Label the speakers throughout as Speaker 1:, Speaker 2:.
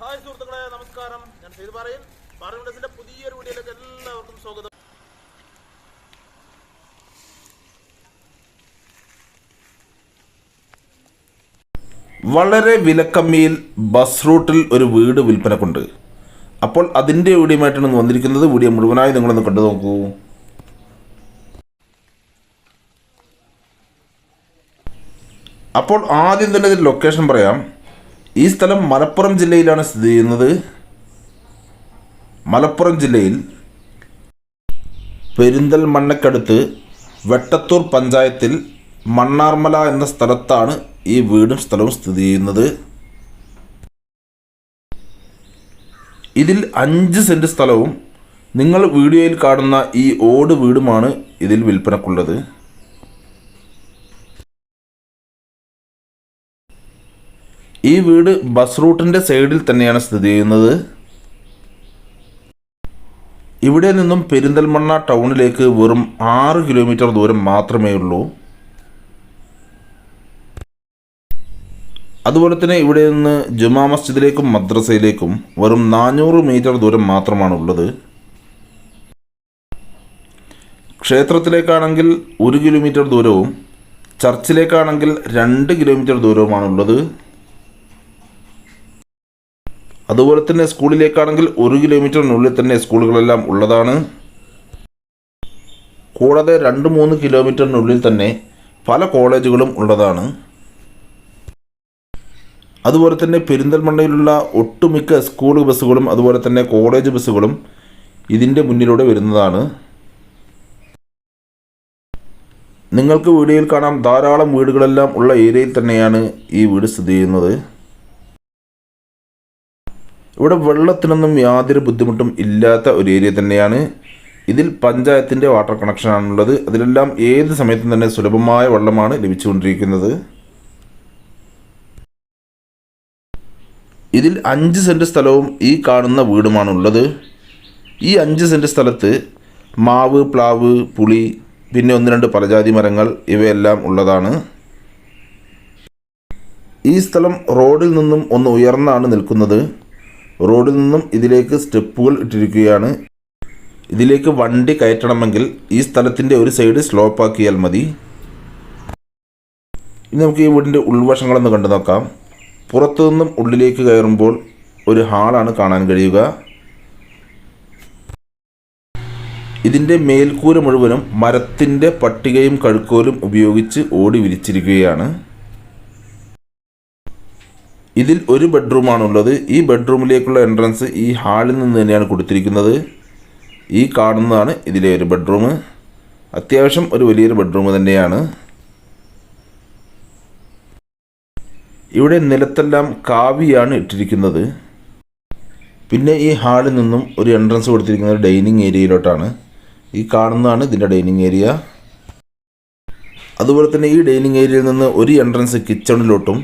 Speaker 1: Hi സുഹൃത്തുക്കളെ നമസ്കാരം. ഞാൻ ചെയ്ത് പറയും പാർലമെന്റസിന്റെ പുതിയൊരു വീഡിയോയിലേക്ക് എല്ലാവർക്കും സ്വാഗതം. വളരെ വിലക്കമ്മിയിൽ ബസ് റൂട്ടിൽ ഒരു വീട് വിൽപ്പനക്കുണ്ട്. അപ്പോൾ അതിന്റെ വീഡിയോമായിട്ടാണ് വന്നിരിക്കുന്നത്. വീഡിയോ മുഴുവനായി നിങ്ങളൊന്ന് കണ്ടു നോക്കൂ. അപ്പോൾ ആദ്യം തന്നെ ലൊക്കേഷൻ പറയാം. ഈ സ്ഥലം മലപ്പുറം ജില്ലയിലാണ് സ്ഥിതി ചെയ്യുന്നത്. മലപ്പുറം ജില്ലയിൽ പെരിന്തൽമണ്ണക്കടുത്ത് വെട്ടത്തൂർ പഞ്ചായത്തിൽ മണ്ണാർമല എന്ന സ്ഥലത്താണ് ഈ വീടും സ്ഥലവും സ്ഥിതി ചെയ്യുന്നത്. ഇതിൽ അഞ്ച് സെന്റ് സ്ഥലവും നിങ്ങൾ വീഡിയോയിൽ കാണുന്ന ഈ ഓട് വീടുമാണ് ഇതിൽ വിൽപ്പനക്കുള്ളത്. ഈ വീട് ബസ് റൂട്ടിന്റെ സൈഡിൽ തന്നെയാണ് സ്ഥിതി ചെയ്യുന്നത്. ഇവിടെ നിന്നും പെരിന്തൽമണ്ണ ടൗണിലേക്ക് വെറും ആറ് കിലോമീറ്റർ ദൂരം മാത്രമേ ഉള്ളൂ. അതുപോലെ തന്നെ ഇവിടെ നിന്ന് ജുമാ മസ്ജിദിലേക്കും മദ്രസയിലേക്കും വെറും നാനൂറ് മീറ്റർ ദൂരം മാത്രമാണ് ഉള്ളത്. ക്ഷേത്രത്തിലേക്കാണെങ്കിൽ ഒരു കിലോമീറ്റർ ദൂരവും ചർച്ചിലേക്കാണെങ്കിൽ രണ്ട് കിലോമീറ്റർ ദൂരവുമാണുള്ളത് അതുപോലെ തന്നെ സ്കൂളിലേക്കാണെങ്കിൽ ഒരു കിലോമീറ്ററിനുള്ളിൽ തന്നെ സ്കൂളുകളെല്ലാം ഉള്ളതാണ്. കൂടാതെ രണ്ട് മൂന്ന് കിലോമീറ്ററിനുള്ളിൽ തന്നെ പല കോളേജുകളും ഉള്ളതാണ്. അതുപോലെ തന്നെ പെരിന്തൽമണ്ണയിലുള്ള ഒട്ടുമിക്ക സ്കൂൾ ബസ്സുകളും അതുപോലെ തന്നെ കോളേജ് ബസ്സുകളും ഇതിന്റെ മുന്നിലൂടെ വരുന്നതാണ്. നിങ്ങൾക്ക് വീഡിയോയിൽ കാണാം. ധാരാളം വീടുകളെല്ലാം ഉള്ള ഏരിയയിൽ തന്നെയാണ് ഈ വീട് സ്ഥിതി ചെയ്യുന്നത്. ഇവിടെ വെള്ളത്തിനൊന്നും യാതൊരു ബുദ്ധിമുട്ടും ഇല്ലാത്ത ഒരു ഏരിയ തന്നെയാണ്. ഇതിൽ പഞ്ചായത്തിന്റെ വാട്ടർ കണക്ഷനാണുള്ളത് അതിലെല്ലാം ഏത് സമയത്തും തന്നെ സുലഭമായ വെള്ളമാണ് ലഭിച്ചുകൊണ്ടിരിക്കുന്നത്. ഇതിൽ അഞ്ച് സെന്റ് സ്ഥലവും ഈ കാണുന്ന വീടുമാണുള്ളത്. ഈ അഞ്ച് സെന്റ് സ്ഥലത്ത് മാവ് പ്ലാവ് പുളി പിന്നെ ഒന്ന് രണ്ട് പലജാതി മരങ്ങൾ ഇവയെല്ലാം ഉള്ളതാണ്. ഈ സ്ഥലം റോഡിൽ നിന്നും ഒന്ന് ഉയർന്നാണ് നിൽക്കുന്നത്. റോഡിൽ നിന്നും ഇതിലേക്ക് സ്റ്റെപ്പുകൾ ഇട്ടിരിക്കുകയാണ്. ഇതിലേക്ക് വണ്ടി കയറ്റണമെങ്കിൽ ഈ സ്ഥലത്തിന്റെ ഒരു സൈഡ് സ്ലോപ്പ് ആക്കിയാൽ മതി. ഇനി നമുക്ക് ഈ വീടിന്റെ ഉൾവശങ്ങളൊന്ന് കണ്ടു നോക്കാം. പുറത്തു നിന്നും ഉള്ളിലേക്ക് കയറുമ്പോൾ ഒരു ഹാളാണ് കാണാൻ കഴിയുക. ഇതിന്റെ മേൽക്കൂര മുഴുവനും മരത്തിന്റെ പട്ടികയും കഴുക്കോലും ഉപയോഗിച്ച് ഓടി വിരിച്ചിരിക്കുകയാണ്. ഇതിൽ ഒരു ബെഡ്റൂമാണുള്ളത്. ഈ ബെഡ്റൂമിലേക്കുള്ള എൻട്രൻസ് ഈ ഹാളിൽ നിന്ന് തന്നെയാണ് കൊടുത്തിരിക്കുന്നത്. ഈ കാണുന്നതാണ് ഇതിലെ ഒരു ബെഡ്റൂം. അത്യാവശ്യം ഒരു വലിയൊരു ബെഡ്റൂം തന്നെയാണ്. ഇവിടെ നിലത്തെല്ലാം കാവിയാണ് ഇട്ടിരിക്കുന്നത്. പിന്നെ ഈ ഹാളിൽ നിന്നും ഒരു എൻട്രൻസ് കൊടുത്തിരിക്കുന്നത് ഡൈനിങ് ഏരിയയിലോട്ടാണ്. ഈ കാണുന്നതാണ് ഇതിന്റെ ഡൈനിങ് ഏരിയ. അതുപോലെ തന്നെ ഈ ഡൈനിങ് ഏരിയയിൽ നിന്ന് ഒരു എൻട്രൻസ് കിച്ചണിലോട്ടും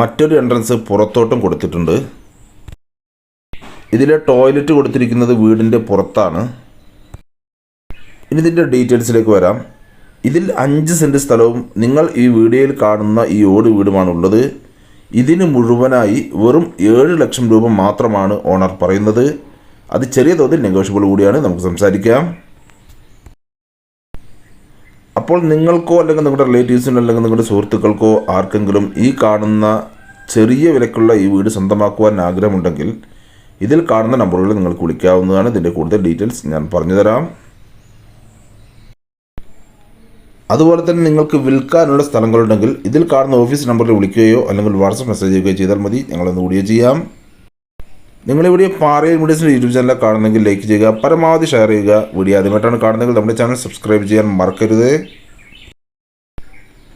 Speaker 1: മറ്റൊരു എൻട്രൻസ് പുറത്തോട്ടും കൊടുത്തിട്ടുണ്ട്. ഇതിലെ ടോയ്ലറ്റ് കൊടുത്തിരിക്കുന്നത് വീടിന്റെ പുറത്താണ്. ഇനി ഇതിന്റെ ഡീറ്റെയിൽസിലേക്ക് വരാം. ഇതിൽ അഞ്ച് സെന്റ് സ്ഥലവും നിങ്ങൾ ഈ വീഡിയോയിൽ കാണുന്ന ഈ ഓട് വീടുമാണുള്ളത് ഇതിന് മുഴുവനായി വെറും ഏഴ് ലക്ഷം രൂപ മാത്രമാണ് ഓണർ പറയുന്നത്. അത് ചെറിയ തോതിൽ നെഗോഷ്യബിൾ കൂടിയാണ്. നമുക്ക് സംസാരിക്കാം. അപ്പോൾ നിങ്ങൾക്കോ അല്ലെങ്കിൽ നിങ്ങളുടെ റിലേറ്റീവ്സിനോ അല്ലെങ്കിൽ നിങ്ങളുടെ സുഹൃത്തുക്കൾക്കോ ആർക്കെങ്കിലും ഈ കാണുന്ന ചെറിയ വിലക്കുള്ള ഈ വീട് സ്വന്തമാക്കുവാൻ ആഗ്രഹമുണ്ടെങ്കിൽ ഇതിൽ കാണുന്ന നമ്പറുകളിൽ നിങ്ങൾക്ക് വിളിക്കാവുന്നതാണ്. ഇതിന്റെ കൂടുതൽ ഡീറ്റെയിൽസ് ഞാൻ പറഞ്ഞുതരാം. അതുപോലെ തന്നെ നിങ്ങൾക്ക് വിൽക്കാനുള്ള സ്ഥലങ്ങളുണ്ടെങ്കിൽ ഇതിൽ കാണുന്ന ഓഫീസ് നമ്പറിൽ വിളിക്കുകയോ അല്ലെങ്കിൽ വാട്സപ്പ് മെസ്സേജ് ചെയ്യുകയോ ചെയ്താൽ മതി. ഞങ്ങളൊന്ന് വീഡിയോ ചെയ്യാം. നിങ്ങളിവിടെ പാറയിൽ മീഡിയസിന്റെ യൂട്യൂബ് ചാനൽ കാണുന്നെങ്കിൽ ലൈക്ക് ചെയ്യുക പരമാവധി ഷെയർ ചെയ്യുക. വീഡിയോ ആദ്യമായിട്ടാണ് കാണുന്നെങ്കിൽ നമ്മുടെ ചാനൽ സബ്സ്ക്രൈബ് ചെയ്യാൻ മറക്കരുത്.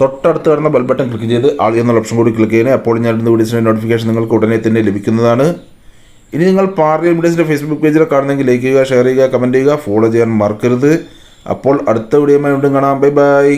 Speaker 1: തൊട്ടടുത്ത് കാണുന്ന ബെൽ ബട്ടൺ ക്ലിക്ക് ചെയ്ത് ആൾ എന്നുള്ള ഓപ്ഷൻ കൂടി ക്ലിക്ക് ചെയ്യുന്നത് അപ്പോൾ ഞാൻ ഇടുന്ന വീഡിയോസിന്റെ നോട്ടിഫിക്കേഷൻ നിങ്ങൾക്ക് ഉടനെ തന്നെ ലഭിക്കുന്നതാണ്. ഇനി നിങ്ങൾ പാറയിൽ മീഡിയസിന്റെ ഫേസ്ബുക്ക് പേജിൽ കാണുന്നെങ്കിൽ ലൈക്ക് ചെയ്യുക ഷെയർ ചെയ്യുക കമന്റ് ചെയ്യുക ഫോളോ ചെയ്യാൻ മറക്കരുത്. അപ്പോൾ അടുത്ത വീഡിയോയുമായി വീണ്ടും കാണാം. Bye bye